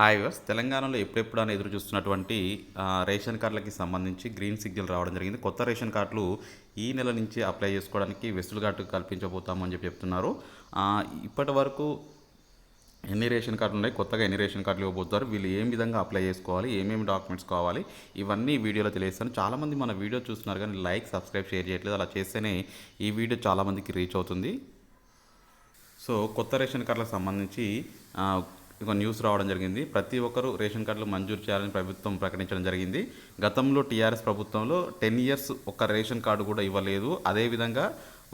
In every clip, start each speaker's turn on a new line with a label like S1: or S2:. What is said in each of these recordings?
S1: Hi verse తెలంగాణలో ఎప్పుడెప్పుడు అని ఎదురు చూస్తున్నటువంటి రేషన్ కార్డులకి సంబంధించి గ్రీన్ సిగ్నల్ రావడం జరిగింది. కొత్త రేషన్ కార్డులు ఈ నెల నుంచి అప్లై చేసుకోవడానికి వెసులుబాటు కల్పించబోతామని చెప్పి చెప్తున్నారు. ఇప్పటి వరకు ఎన్ని రేషన్ కార్డులు ఉన్నాయి? కొత్తగా ఎన్ని రేషన్ కార్డులు ఇవ్వబోతున్నారు? వీళ్ళు ఏం విధంగా అప్లై చేసుకోవాలి? ఏమేమి డాక్యుమెంట్స్ కావాలి? ఇవన్నీ వీడియోలో తెలియస్తాను చాలామంది మన వీడియో చూస్తున్నారు కానీ లైక్ సబ్స్క్రైబ్ షేర్ చేయట్లేదు. అలా చేస్తేనే ఈ వీడియో చాలామందికి రీచ్ అవుతుంది. సో కొత్త రేషన్ కార్డులకు సంబంధించి ఒక న్యూస్ రావడం జరిగింది. ప్రతి ఒక్కరూ రేషన్ కార్డులు మంజూరు చేయాలని ప్రభుత్వం ప్రకటించడం జరిగింది. గతంలో టీఆర్ఎస్ ప్రభుత్వంలో టెన్ ఇయర్స్ ఒక రేషన్ కార్డు కూడా ఇవ్వలేదు. అదేవిధంగా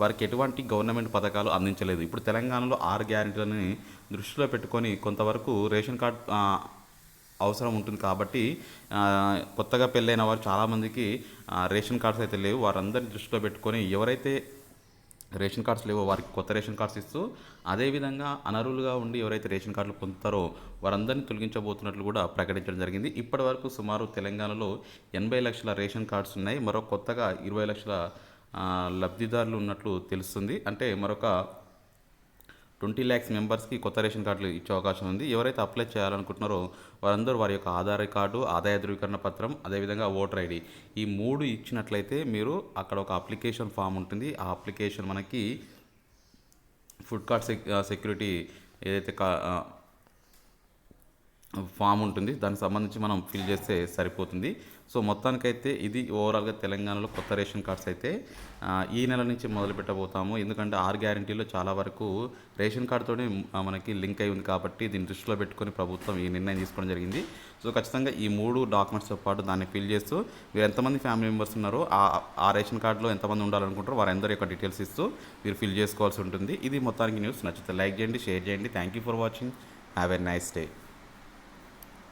S1: వారికి ఎటువంటి గవర్నమెంట్ పథకాలు అందించలేదు. ఇప్పుడు తెలంగాణలో ఆరు గ్యారెంటీలని దృష్టిలో పెట్టుకొని కొంతవరకు రేషన్ కార్డు అవసరం ఉంటుంది కాబట్టి కొత్తగా పెళ్ళైన వారు చాలామందికి రేషన్ కార్డ్స్ అయితే లేవు. వారందరిని దృష్టిలో పెట్టుకొని ఎవరైతే రేషన్ కార్డ్స్ లేవో వారికి కొత్త రేషన్ కార్డ్స్ ఇస్తూ అదేవిధంగా అనర్హులుగా ఉండి ఎవరైతే రేషన్ కార్డులు పొందుతారో వారందరినీ తొలగించబోతున్నట్లు కూడా ప్రకటించడం జరిగింది. ఇప్పటి వరకు సుమారు తెలంగాణలో ఎనభై లక్షల రేషన్ కార్డ్స్ ఉన్నాయి. మరో కొత్తగా ఇరవై లక్షల లబ్ధిదారులు ఉన్నట్లు తెలుస్తుంది. అంటే మరొక ట్వంటీ ల్యాక్స్ మెంబర్స్కి కొత్త రేషన్ కార్డులు ఇచ్చే అవకాశం ఉంది. ఎవరైతే అప్లై చేయాలనుకుంటున్నారో వారందరూ వారి యొక్క ఆధార్ కార్డు ఆదాయ ధృవీకరణ పత్రం అదేవిధంగా ఓటర్ ఐడి ఈ మూడు ఇచ్చినట్లయితే మీరు అక్కడ ఒక అప్లికేషన్ ఫామ్ ఉంటుంది. ఆ అప్లికేషన్ మనకి ఫుడ్ కార్డ్ సెక్యూరిటీ ఏదైతే కా ఫామ్ ఉంటుంది. దానికి సంబంధించి మనం ఫిల్ చేస్తే సరిపోతుంది. సో మొత్తానికైతే ఇది ఓవరాల్గా తెలంగాణలో కొత్త రేషన్ కార్డ్స్ అయితే ఈ నెల నుంచి మొదలు పెట్టబోతాము. ఎందుకంటే ఆరు గ్యారంటీలో చాలా వరకు రేషన్ కార్డుతోనే మనకి లింక్ అయి ఉంది కాబట్టి దీన్ని దృష్టిలో పెట్టుకొని ప్రభుత్వం ఈ నిర్ణయం తీసుకోవడం జరిగింది. సో ఖచ్చితంగా ఈ మూడు డాక్యుమెంట్స్తో పాటు దాన్ని ఫిల్ చేస్తూ మీరు ఎంతమంది ఫ్యామిలీ మెంబర్స్ ఉన్నారో ఆ ఆ రేషన్ కార్డులో ఎంతమంది ఉండాలనుకుంటారో వారందరి యొక్క డీటెయిల్స్ ఇస్తూ మీరు ఫిల్ చేసుకోవాల్సి ఉంటుంది. ఇది మొత్తానికి న్యూస్ నచ్చితే లైక్ చేయండి షేర్ చేయండి. Thank you for watching have a nice day